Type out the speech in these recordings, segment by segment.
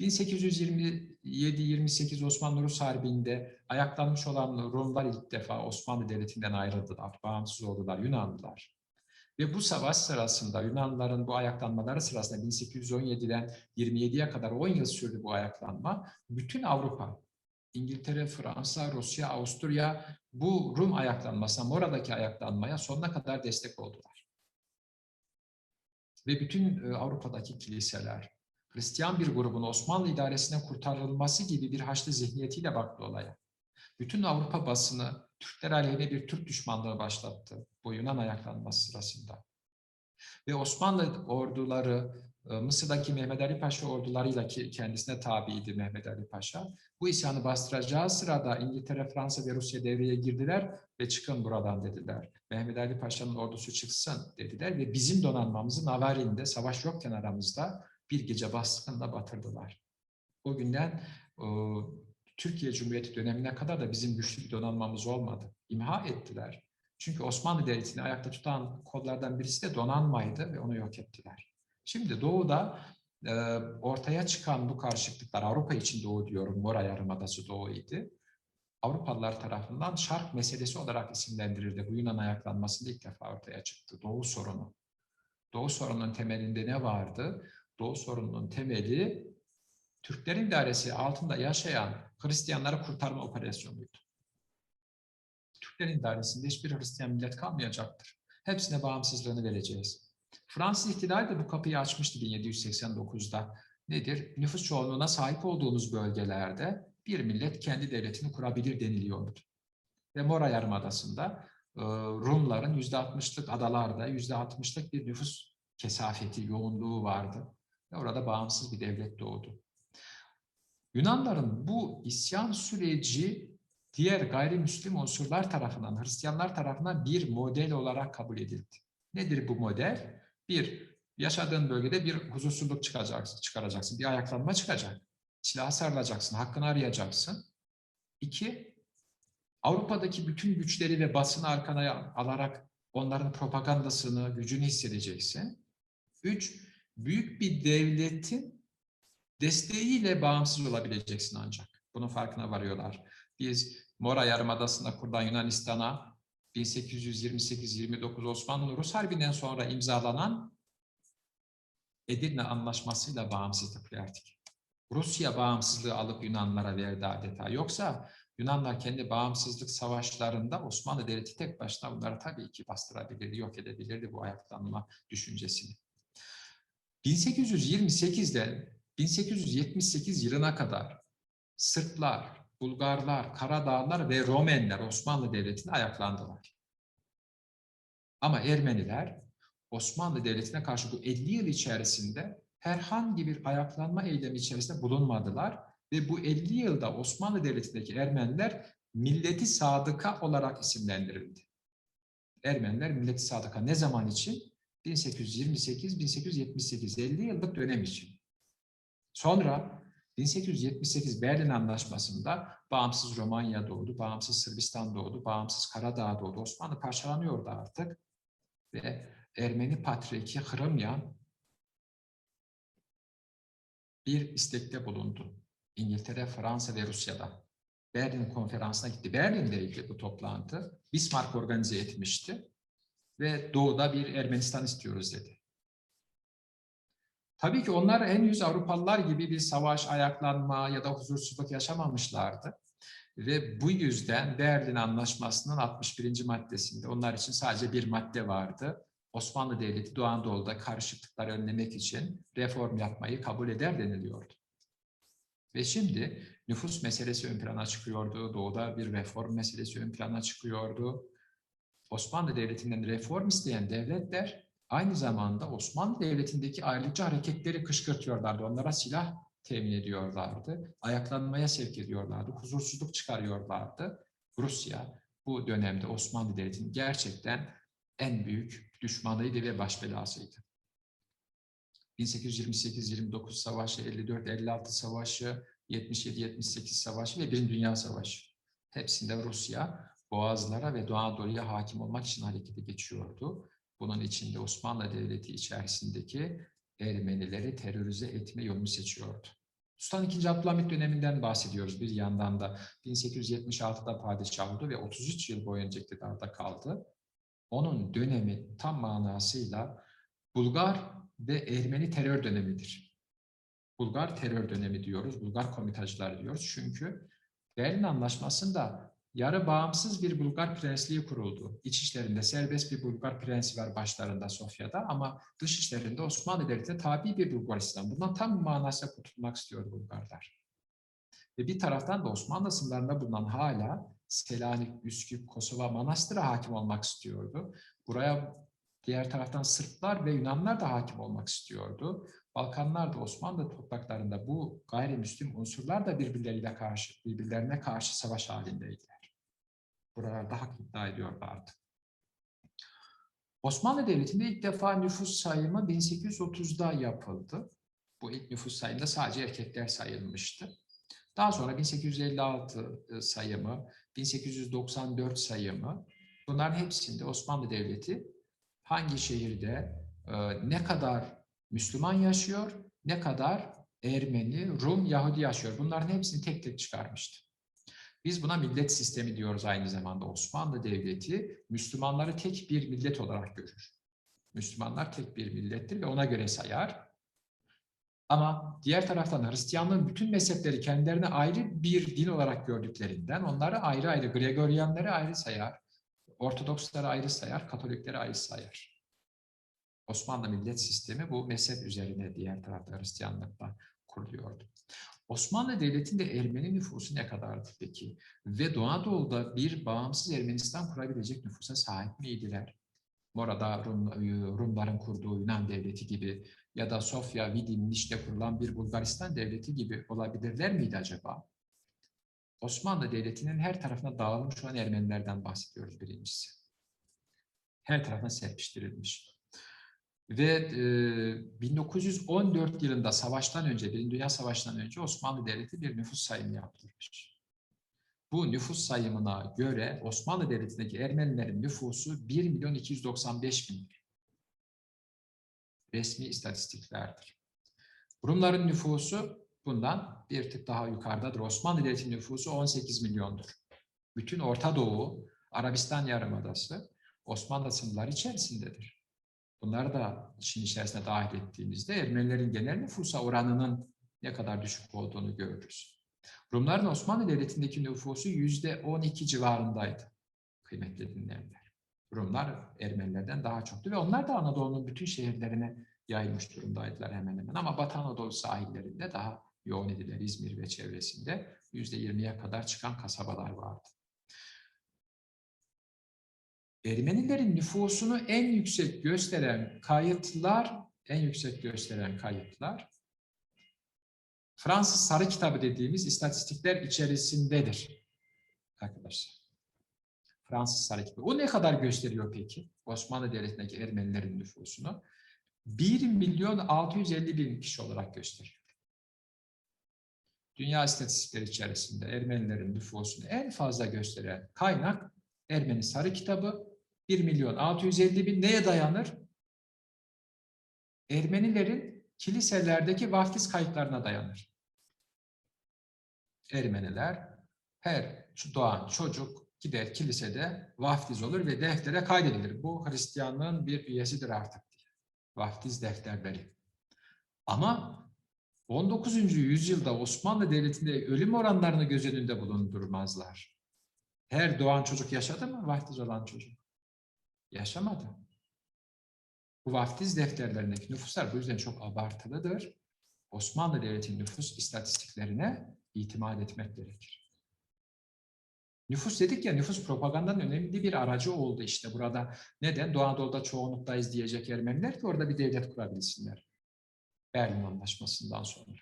1827-28 Osmanlı-Rus Harbi'nde ayaklanmış olan Rumlar ilk defa Osmanlı Devleti'nden ayrıldılar, bağımsız oldular, Yunanlılar. Ve bu savaş sırasında Yunanlıların bu ayaklanmaları sırasında 1817'den 27'ye kadar 10 yıl sürdü bu ayaklanma. Bütün Avrupa, İngiltere, Fransa, Rusya, Avusturya bu Rum ayaklanmasına, Mora'daki ayaklanmaya sonuna kadar destek oldular. Ve bütün e, Avrupa'daki kiliseler, Hristiyan bir grubun Osmanlı idaresine kurtarılması gibi bir haçlı zihniyetiyle baktı olaya. Bütün Avrupa basını Türkler aleyhine bir Türk düşmanlığı başlattı bu Yunan ayaklanması sırasında. Ve Osmanlı orduları e, Mısır'daki Mehmet Ali Paşa ordularıyla ki kendisine tabiydi Mehmet Ali Paşa. Bu isyanı bastıracağı sırada İngiltere, Fransa ve Rusya devreye girdiler ve çıkın buradan dediler. Mehmet Ali Paşa'nın ordusu çıksın dediler ve bizim donanmamızı Navarin'de savaş yokken aramızda bir gece baskınla batırdılar. O günden o, Türkiye Cumhuriyeti dönemine kadar da bizim güçlü bir donanmamız olmadı. İmha ettiler. Çünkü Osmanlı Devleti'ni ayakta tutan kollardan birisi de donanmaydı ve onu yok ettiler. Şimdi Doğu'da e, ortaya çıkan bu karşıtlıklar, Avrupa için Doğu diyorum, Mora Yarımadası Doğu idi. Avrupalılar tarafından şark meselesi olarak isimlendirildi. Bu Yunan ayaklanmasında ilk defa ortaya çıktı. Doğu sorunu. Doğu sorunun temelinde ne vardı? Doğu sorununun temeli Türklerin idaresi altında yaşayan Hristiyanları kurtarma operasyonuydu. Türklerin idaresinde hiçbir Hristiyan millet kalmayacaktır. Hepsine bağımsızlığını vereceğiz. Fransız ihtilali de bu kapıyı açmıştı 1789'da. Nedir? Nüfus çoğunluğuna sahip olduğumuz bölgelerde bir millet kendi devletini kurabilir deniliyordu. Ve Mora Yarımadası'nda e, Rumların %60'lık adalarda %60'lık bir nüfus kesafeti, yoğunluğu vardı. Orada bağımsız bir devlet doğdu. Yunanların bu isyan süreci diğer gayrimüslim unsurlar tarafından, Hristiyanlar tarafından bir model olarak kabul edildi. Nedir bu model? Bir, yaşadığın bölgede bir huzursuzluk çıkaracaksın, çıkaracaksın, bir ayaklanma çıkacak. Silah sarılacaksın, hakkını arayacaksın. İki, Avrupa'daki bütün güçleri ve basını arkana alarak onların propagandasını, gücünü hissedeceksin. Üç, büyük bir devletin desteğiyle bağımsız olabileceksin ancak. Bunun farkına varıyorlar. Biz Mora Yarımadası'nda kurulan Yunanistan'a 1828-29 Osmanlı-Rus Harbi'nden sonra imzalanan Edirne Anlaşması'yla bağımsızlık verdik. Rusya bağımsızlığı alıp Yunanlara verdi adeta. Yoksa Yunanlar kendi bağımsızlık savaşlarında Osmanlı Devleti tek başına bunları tabii ki bastırabilirdi, yok edebilirdi bu ayaklanma düşüncesini. 1828'den 1878 yılına kadar Sırplar, Bulgarlar, Karadağlar ve Romenler Osmanlı Devleti'ne ayaklandılar. Ama Ermeniler Osmanlı Devleti'ne karşı bu 50 yıl içerisinde herhangi bir ayaklanma eylemi içerisinde bulunmadılar ve bu 50 yılda Osmanlı Devleti'ndeki Ermeniler milleti sadıka olarak isimlendirildi. Ermeniler milleti sadıka ne zaman için? 1828-1878 50 yıllık dönem için. Sonra 1878 Berlin Anlaşması'nda bağımsız Romanya doğdu, bağımsız Sırbistan doğdu, bağımsız Karadağ doğdu. Osmanlı parçalanıyordu artık ve Ermeni Patriği Hırımyan bir istekte bulundu. İngiltere, Fransa ve Rusya'da. Berlin konferansına gitti. Berlin'deydi bu toplantı. Bismarck organize etmişti ve doğuda bir Ermenistan istiyoruz dedi. Tabii ki onlar henüz Avrupalılar gibi bir savaş, ayaklanma ya da huzursuzluk yaşamamışlardı. Ve bu yüzden Berlin Anlaşması'nın 61. maddesinde onlar için sadece bir madde vardı. Osmanlı Devleti Doğu Anadolu'da karışıklıkları önlemek için reform yapmayı kabul eder deniliyordu. Ve şimdi nüfus meselesi ön plana çıkıyordu. Doğuda bir reform meselesi ön plana çıkıyordu. Osmanlı Devleti'nden reform isteyen devletler aynı zamanda Osmanlı Devleti'ndeki ayrılıkçı hareketleri kışkırtıyorlardı. Onlara silah temin ediyorlardı. Ayaklanmaya sevk ediyorlardı. Huzursuzluk çıkarıyorlardı. Rusya bu dönemde Osmanlı Devleti'nin gerçekten en büyük düşmanıydı ve baş belasıydı. 1828-29 savaşı, 54-56 savaşı, 77-78 savaşı ve Birinci Dünya Savaşı. Hepsinde Rusya Boğazlara ve Doğu Anadolu'ya hakim olmak için harekete geçiyordu. Bunun içinde Osmanlı Devleti içerisindeki Ermenileri terörize etme yolunu seçiyordu. Sultan II. Abdülhamit döneminden bahsediyoruz bir yandan da. 1876'da padişah oldu ve 33 yıl boyunca iktidarda kaldı. Onun dönemi tam manasıyla Bulgar ve Ermeni terör dönemidir. Bulgar terör dönemi diyoruz, Bulgar komitacılar diyoruz. Çünkü Berlin Anlaşması'nda yarı bağımsız bir Bulgar prensliği kuruldu. İç işlerinde serbest bir Bulgar prensi var başlarında Sofya'da ama dış işlerinde Osmanlı Devleti'ne tabi bir Bulgaristan. Bundan tam manasıyla kurtulmak istiyor Bulgarlar. Ve bir taraftan da Osmanlı sınırlarında bulunan hala Selanik, Üsküp, Kosova, Manastır'a hakim olmak istiyordu. Buraya diğer taraftan Sırplar ve Yunanlar da hakim olmak istiyordu. Balkanlar da Osmanlı topraklarında bu gayrimüslim unsurlar da birbirleriyle karşı, birbirlerine karşı savaş halindeydiler. Buralarda hak iddia ediyorlardı. Osmanlı Devleti'nde ilk defa nüfus sayımı 1830'da yapıldı. Bu ilk nüfus sayımında sadece erkekler sayılmıştı. Daha sonra 1856 e, sayımı, 1894 sayımı bunların hepsinde Osmanlı Devleti hangi şehirde e, ne kadar Müslüman yaşıyor, ne kadar Ermeni, Rum, Yahudi yaşıyor. Bunların hepsini tek tek çıkarmıştı. Biz buna millet sistemi diyoruz aynı zamanda. Osmanlı Devleti Müslümanları tek bir millet olarak görür. Müslümanlar tek bir millettir ve ona göre sayar. Ama diğer taraftan Hristiyanlığın bütün mezhepleri kendilerine ayrı bir din olarak gördüklerinden onları ayrı ayrı, Gregorianları ayrı sayar, Ortodoksları ayrı sayar, Katolikleri ayrı sayar. Osmanlı millet sistemi bu mezhep üzerine diğer tarafta Hristiyanlıkla kuruluyordu. Osmanlı Devleti'nde Ermeni nüfusu ne kadardı peki? Ve Doğu Anadolu'da bir bağımsız Ermenistan kurabilecek nüfusa sahip miydiler? Orada Rum, Rumların kurduğu Yunan devleti gibi ya da Sofya, Vidin, Niş'te kurulan bir Bulgaristan devleti gibi olabilirler miydi acaba? Osmanlı Devleti'nin her tarafına dağılmış olan Ermenilerden bahsediyoruz birincisi. Her tarafına serpiştirilmiş. Ve e, 1914 yılında savaştan önce, Birinci Dünya Savaşı'ndan önce Osmanlı Devleti bir nüfus sayımı yaptırmış. Bu nüfus sayımına göre Osmanlı Devleti'ndeki Ermenilerin nüfusu 1 milyon 295 bin. Resmi istatistiklerdir. Rumların nüfusu bundan bir tık daha yukarıdadır. Osmanlı Devleti'nin nüfusu 18 milyondur. Bütün Orta Doğu, Arabistan Yarımadası Osmanlı sınırları içerisindedir. Bunları da işin içerisine dahil ettiğimizde Ermenilerin genel nüfusa oranının ne kadar düşük olduğunu görürüz. Rumların Osmanlı Devleti'ndeki nüfusu yüzde 12 civarındaydı kıymetli dinleyenler. Rumlar Ermenilerden daha çoktu ve onlar da Anadolu'nun bütün şehirlerine yayılmış durumdaydılar hemen hemen. Ama Batı Anadolu sahillerinde daha yoğun idiler. İzmir ve çevresinde yüzde 20'ye kadar çıkan kasabalar vardı. Ermenilerin nüfusunu en yüksek gösteren kayıtlar, en yüksek gösteren kayıtlar Fransız Sarı Kitabı dediğimiz istatistikler içerisindedir arkadaşlar. Fransız Sarı Kitabı. O ne kadar gösteriyor peki? Osmanlı Devleti'ndeki Ermenilerin nüfusunu. 1 milyon 650 bin kişi olarak gösteriyor. Dünya istatistikleri içerisinde Ermenilerin nüfusunu en fazla gösteren kaynak Ermeni Sarı Kitabı 1 milyon 650 bin neye dayanır? Ermenilerin kiliselerdeki vaftiz kayıtlarına dayanır. Ermeniler her doğan çocuk gider kilisede vaftiz olur ve deftere kaydedilir. Bu Hristiyanlığın bir üyesidir artık. Vaftiz defterleri. Ama 19. yüzyılda Osmanlı Devleti'nde ölüm oranlarını göz önünde bulundurmazlar. Her doğan çocuk yaşadı mı vaftiz olan çocuk? Yaşamadı. Bu vaftiz defterlerindeki nüfuslar bu yüzden çok abartılıdır. Osmanlı Devleti'nin nüfus istatistiklerine itimat etmek gerekir. Nüfus dedik ya, nüfus propagandanın önemli bir aracı oldu işte burada. Neden? Doğu Anadolu'da çoğunluktayız diyecek Ermeniler ki orada bir devlet kurabilsinler. Berlin Anlaşması'ndan sonra.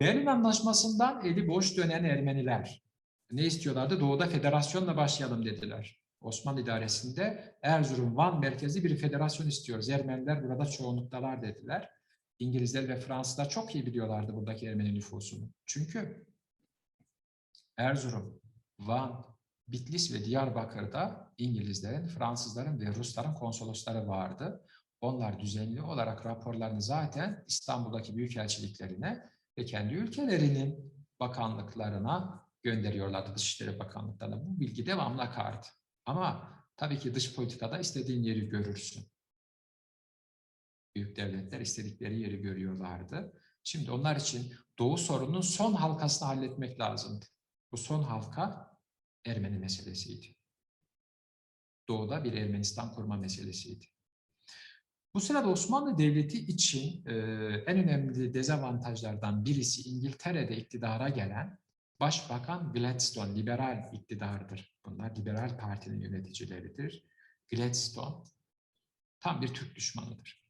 Berlin Anlaşması'ndan eli boş dönen Ermeniler ne istiyorlardı? Doğuda federasyonla başlayalım dediler. Osmanlı idaresinde Erzurum, Van merkezi bir federasyon istiyoruz. Ermeniler burada çoğunluktalar dediler. İngilizler ve Fransızlar çok iyi biliyorlardı buradaki Ermeni nüfusunu. Çünkü Erzurum, Van, Bitlis ve Diyarbakır'da İngilizlerin, Fransızların ve Rusların konsolosları vardı. Onlar düzenli olarak raporlarını zaten İstanbul'daki büyükelçiliklerine ve kendi ülkelerinin bakanlıklarına gönderiyorlardı Dışişleri Bakanlıklarına. Bu bilgi devamlı akardı. Ama tabii ki dış politikada istediğin yeri görürsün. Büyük devletler istedikleri yeri görüyorlardı. Şimdi onlar için Doğu sorununun son halkasını halletmek lazımdı. Bu son halka Ermeni meselesiydi. Doğu'da bir Ermenistan kurma meselesiydi. Bu sırada Osmanlı Devleti için e, en önemli dezavantajlardan birisi İngiltere'de iktidara gelen Başbakan Gladstone, liberal iktidardır. Bunlar liberal partinin yöneticileridir. Gladstone tam bir Türk düşmanıdır.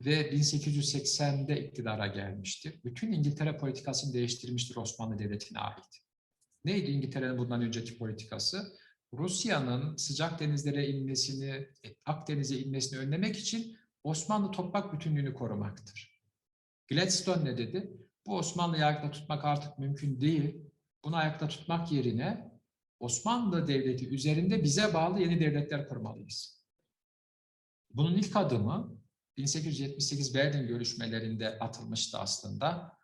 Ve 1880'de iktidara gelmiştir. Bütün İngiltere politikasını değiştirmiştir Osmanlı Devleti'ne ait. Neydi İngiltere'nin bundan önceki politikası? Rusya'nın sıcak denizlere inmesini, Akdeniz'e inmesini önlemek için Osmanlı toprak bütünlüğünü korumaktır. Gladstone ne dedi? Bu Osmanlı'yı ayakta tutmak artık mümkün değil. Bunu ayakta tutmak yerine Osmanlı Devleti üzerinde bize bağlı yeni devletler kurmalıyız. Bunun ilk adımı 1878 Berlin görüşmelerinde atılmıştı aslında.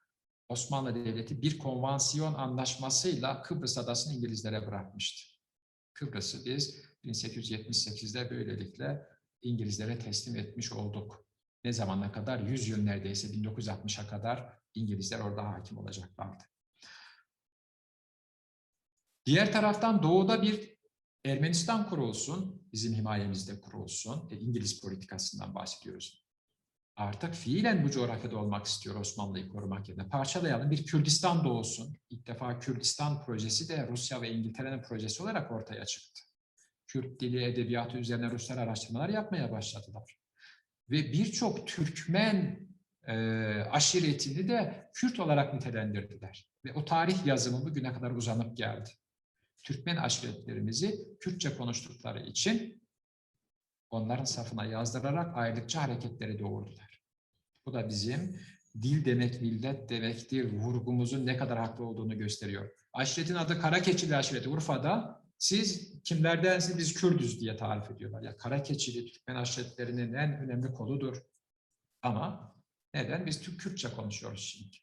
Osmanlı Devleti bir konvansiyon anlaşmasıyla Kıbrıs adasını İngilizlere bırakmıştı. Kıbrıs'ı biz 1878'de böylelikle İngilizlere teslim etmiş olduk. Ne zamana kadar? 100 yıl neredeyse 1960'a kadar İngilizler orada hakim olacaklardı. Diğer taraftan doğuda bir Ermenistan kurulsun, bizim himayemizde kurulsun. E, İngiliz politikasından bahsediyoruz. Artık fiilen bu coğrafyada olmak istiyor Osmanlı'yı korumak yerine. Parçalayalım bir Kürdistan doğusun. İlk defa Kürdistan projesi de Rusya ve İngiltere'nin projesi olarak ortaya çıktı. Kürt dili, edebiyatı üzerine Ruslar araştırmalar yapmaya başladılar. Ve birçok Türkmen e, aşiretini de Kürt olarak nitelendirdiler. Ve o tarih yazımı bugüne kadar uzanıp geldi. Türkmen aşiretlerimizi Kürtçe konuştukları için onların safına yazdırarak ayrılıkçı hareketleri doğurdular. Bu da bizim dil demek millet demektir vurgumuzun ne kadar haklı olduğunu gösteriyor. Aşiretin adı Karakeçili aşireti Urfa'da. Siz kimlerdensiniz? Biz Kürdüz diye tarif ediyorlar. Ya Karakeçili Türkmen aşiretlerinin en önemli koludur. Ama neden? Biz Türk Kürtçe konuşuyoruz şimdi.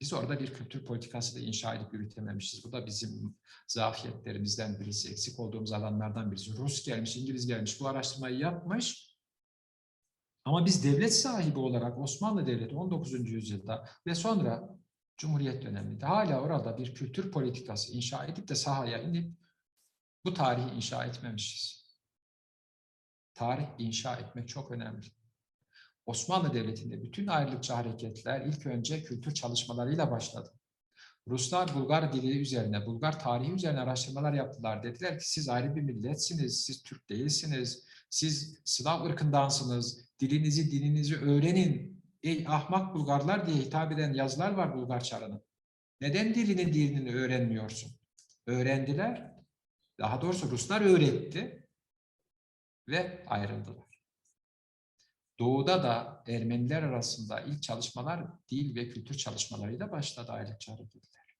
Biz orada bir kültür politikası da inşa edip yürütememişiz. Bu da bizim zafiyetlerimizden birisi, eksik olduğumuz alanlardan birisi. Rus gelmiş, İngiliz gelmiş, bu araştırmayı yapmış. Ama biz devlet sahibi olarak Osmanlı Devleti 19. yüzyılda ve sonra Cumhuriyet döneminde hala orada bir kültür politikası inşa edip de sahaya inip bu tarihi inşa etmemişiz. Tarih inşa etmek çok önemli. Osmanlı Devleti'nde bütün ayrılıkçı hareketler ilk önce kültür çalışmalarıyla başladı. Ruslar Bulgar dili üzerine, Bulgar tarihi üzerine araştırmalar yaptılar. Dediler ki siz ayrı bir milletsiniz, siz Türk değilsiniz, siz Slav ırkındansınız, dilinizi, dininizi öğrenin. Ey ahmak Bulgarlar diye hitap eden yazılar var Bulgar çarının. Neden dilinin dinini öğrenmiyorsun? Öğrendiler. Daha doğrusu Ruslar öğretti ve ayrıldılar. Doğu'da da Ermeniler arasında ilk çalışmalar dil ve kültür çalışmalarıyla başladı ayrılıkçı hareketler.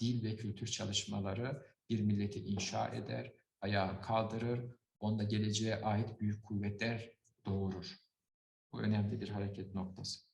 Dil ve kültür çalışmaları bir milleti inşa eder, ayağa kaldırır, onda geleceğe ait büyük kuvvetler doğurur. Bu önemli bir hareket noktası.